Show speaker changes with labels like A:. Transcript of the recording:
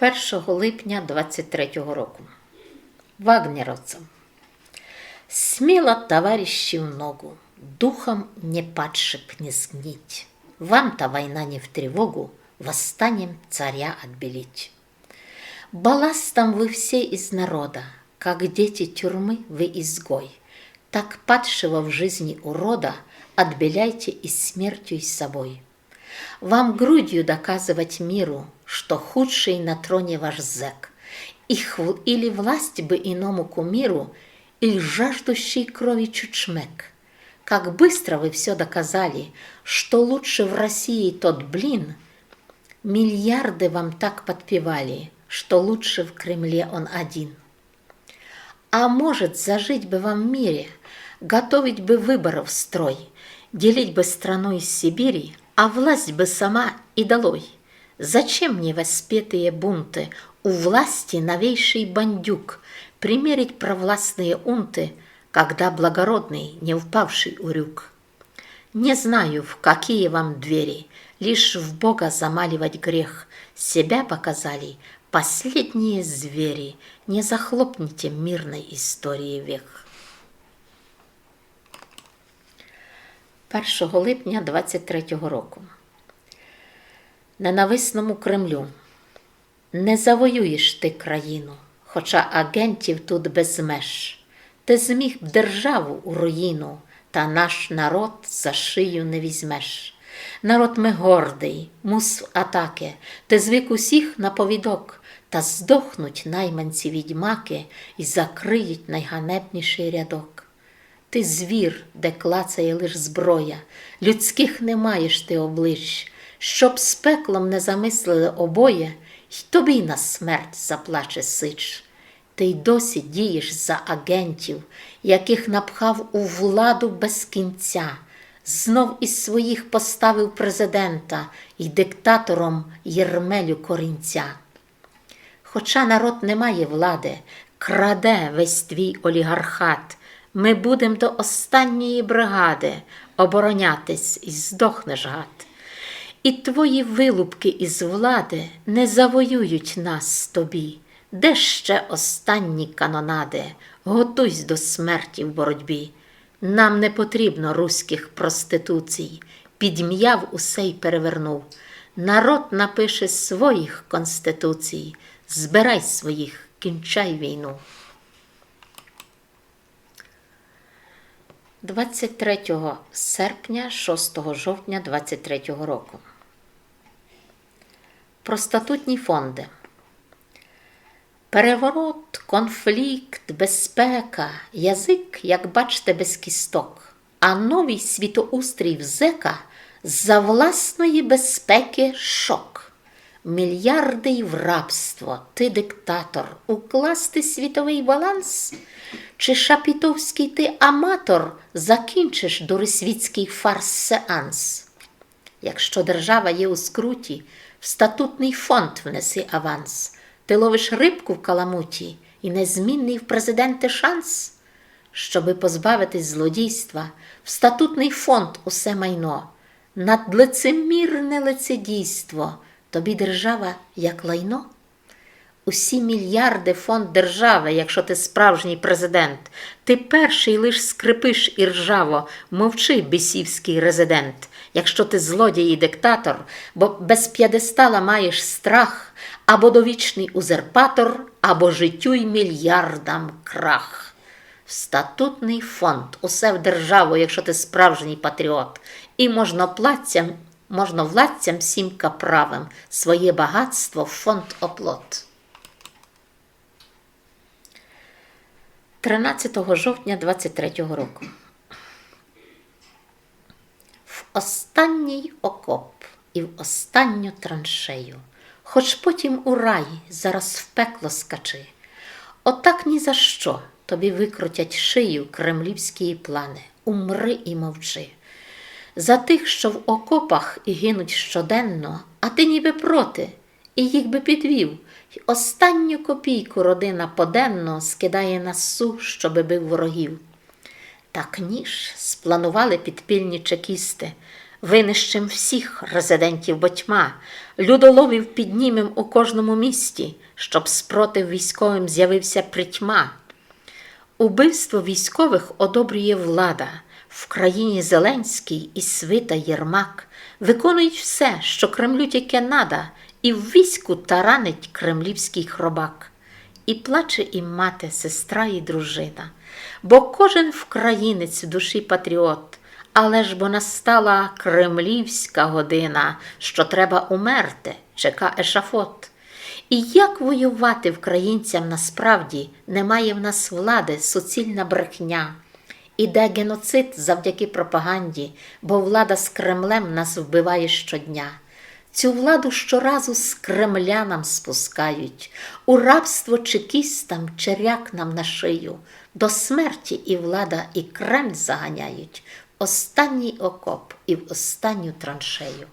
A: 1 липня 23-го року. Вагнеровцам. Смело, товарищи, в ногу, Духом не падших не сгнить. Вам-то война не в тревогу, Восстанем царя отбелить. Балластом вы все из народа, Как дети тюрьмы вы изгой. Так падшего в жизни урода Отбеляйте и смертью и собой. Вам грудью доказывать миру, Что худший на троне ваш зэк, их Или власть бы иному кумиру, Или жаждущий крови чучмек. Как быстро вы все доказали, Что лучше в России тот блин, Миллиарды вам так подпевали, Что лучше в Кремле он один. А может, зажить бы вам в мире, готовить бы выборов строй, делить бы страну из Сибири, а власть бы сама и долой. Зачем мне воспетые бунты, у власти новейший бандюк, примерить провластные унты, когда благородный, не упавший урюк? Не знаю, в какие вам двери, лишь в Бога замаливать грех. Себя показали последние звери, не захлопните мирной истории век. 1 липня 23-го року. Ненависному Кремлю. Не завоюєш ти країну, хоча агентів тут без меж. Ти зміг б державу у руїну, та наш народ за шию не візьмеш. Народ ми гордий, мус атаки, ти звик усіх на повідок, та здохнуть найманці відьмаки і закриють найганебніший рядок. Ти звір, де клацає лиш зброя, людських не маєш ти облич, щоб з пеклом не замислили обоє, й тобі на смерть заплаче сич. Ти й досі дієш за агентів, яких напхав у владу без кінця, знов із своїх поставив президента і диктатором Єрмелю Корінця. Хоча народ не має влади, краде весь твій олігархат, ми будем до останньої бригади оборонятись і здохнеш гад. І твої вилупки із влади не завоюють нас тобі. Де ще останні канонади? Готуйсь до смерті в боротьбі. Нам не потрібно руських проституцій. Підм'яв усе й перевернув. Народ напише своїх конституцій. Збирай своїх, кінчай війну. 23 серпня 6 жовтня 23 року. Про статутні фонди. Переворот, конфлікт, безпека, язик, як бачите, без кісток, а новий світоустрій в зека за власної безпеки шок. Мільярди й в рабство, ти диктатор, укласти світовий баланс? Чи шапітовський ти аматор закінчиш дурисвітський фарс-сеанс? Якщо держава є у скруті, в статутний фонд внеси аванс. Ти ловиш рибку в каламуті і незмінний в президенти шанс. Щоби позбавитись злодійства, в статутний фонд усе майно, над лицемірне лицедійство, тобі держава як лайно. Усі мільярди фонд держави, якщо ти справжній президент, ти перший лиш скрипиш і ржаво, мовчи, бісівський резидент. Якщо ти злодій і диктатор, бо без п'єдестала маєш страх, або довічний узерпатор, або життю й мільярдам крах. Статутний фонд, усе в державу, якщо ти справжній патріот, і можноплатцям, можновладцям всім каправим своє багатство в фонд оплот. 13 жовтня 23 року. В останній окоп і в останню траншею, хоч потім у рай зараз в пекло скачи. Отак ні за що тобі викрутять шию кремлівські плани. Умри і мовчи. За тих, що в окопах і гинуть щоденно, а ти ніби проти, і їх би підвів. й Останню копійку родина поденно скидає на су, щоби бив ворогів. Так ніж спланували підпільні чекісти, Винищим всіх резидентів ботьма, людоловів піднімем у кожному місті, щоб спротив військовим з'явився притьма. Убивство військових одобрює влада. В країні Зеленський і свита Єрмак виконують все, що Кремлю тільки надо, і в війську таранить кремлівський хробак. І плаче і мати, сестра і дружина, бо кожен вкраїнець в душі патріот, але ж бо настала кремлівська година, що треба умерти, чека ешафот. І як воювати вкраїнцям насправді немає в нас влади, суцільна брехня. Іде геноцид завдяки пропаганді, бо влада з Кремлем нас вбиває щодня. Цю владу щоразу з Кремля нам спускають, у рабство чекістам черяк нам на шию, до смерті і влада, і Кремль заганяють, в останній окоп і в останню траншею.